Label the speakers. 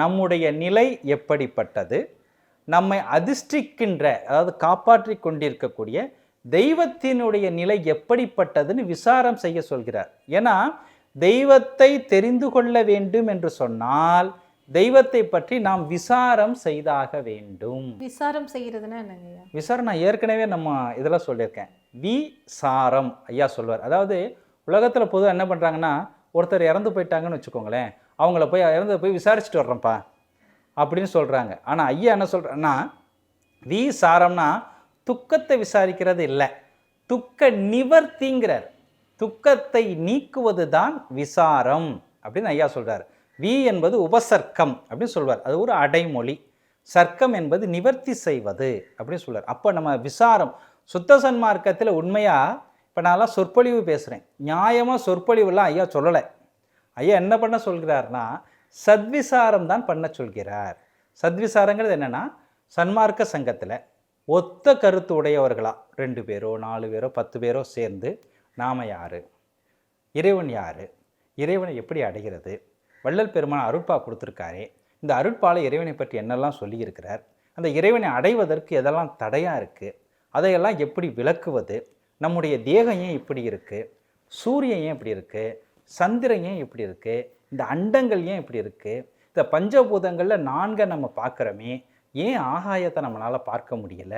Speaker 1: நம்முடைய நிலை எப்படிப்பட்டது? நம்மை அதிர்ஷ்டிக்கின்ற அதாவது காப்பாற்றிக் கொண்டிருக்கக்கூடிய தெய்வத்தினுடைய நிலை எப்படிப்பட்டதுன்னு விசாரம் செய்ய சொல்கிறார். ஏன்னா தெய்வத்தை தெரிந்து கொள்ள வேண்டும் என்று சொன்னால் தெய்வத்தை பற்றி நாம் விசாரம் செய்தாக வேண்டும்.
Speaker 2: விசாரம் செய்யறதுன்னா என்னங்க
Speaker 1: விசாரம் நான் ஏற்கனவே நம்ம இதெல்லாம் சொல்லியிருக்கேன். வி சாரம் ஐயா சொல்வார். அதாவது உலகத்தில் பொதுவாக என்ன பண்ணுறாங்கன்னா ஒருத்தர் இறந்து போயிட்டாங்கன்னு வச்சுக்கோங்களேன் அவங்கள போய் இறந்து போய் விசாரிச்சுட்டு வர்றோம்ப்பா அப்படின்னு சொல்கிறாங்க ஆனால் ஐயா என்ன சொல்கிறேன்னா வி சாரம்னா துக்கத்தை விசாரிக்கிறது இல்லை. துக்க நிவர்த்திங்கிறார். துக்கத்தை நீக்குவது தான் விசாரம் அப்படின்னு ஐயா சொல்கிறார் வி என்பது உபசர்க்கம் அப்படின்னு சொல்வார். அது ஒரு அடைமொழி. சர்க்கம் என்பது நிவர்த்தி செய்வது அப்படின்னு சொல்வார். அப்போ நம்ம விசாரம் சுத்த சன்மார்க்கத்தில் உண்மையாக இப்போ நான்லாம் சொற்பொழிவு பேசுகிறேன் நியாயமாக சொற்பொழிவுலாம் ஐயா சொல்லலை. ஐயா என்ன பண்ண சொல்கிறார்னா சத்விசாரம் தான் பண்ண சொல்கிறார். சத்விசாரங்கிறது என்னென்னா சன்மார்க்க சங்கத்தில் ஒத்த கருத்து உடையவர்களா? ரெண்டு பேரோ நாலு பேரோ பத்து பேரோ சேர்ந்து நாம யார்? இறைவன் யார்? இறைவனை எப்படி அடைகிறது? வள்ளல் பெருமான் அருட்பா கொடுத்துருக்காரே. இந்த அருட்பாலை இறைவனை பற்றி என்னெல்லாம் சொல்லியிருக்கிறார்? அந்த இறைவனை அடைவதற்கு எதெல்லாம் தடையாக இருக்குது அதையெல்லாம் எப்படி விளக்குவது? நம்முடைய தேகம் ஏன் இப்படி இருக்குது சூரியன் ஏன் இப்படி இருக்குது சந்திரன் ஏன் இப்படி இருக்குது இந்த அண்டங்கள் ஏன் இப்படி இருக்குது இந்த பஞ்சபூதங்களில் நான்கை நம்ம பார்க்குறோமே ஏன் ஆகாயத்தை நம்மளால் பார்க்க முடியலை?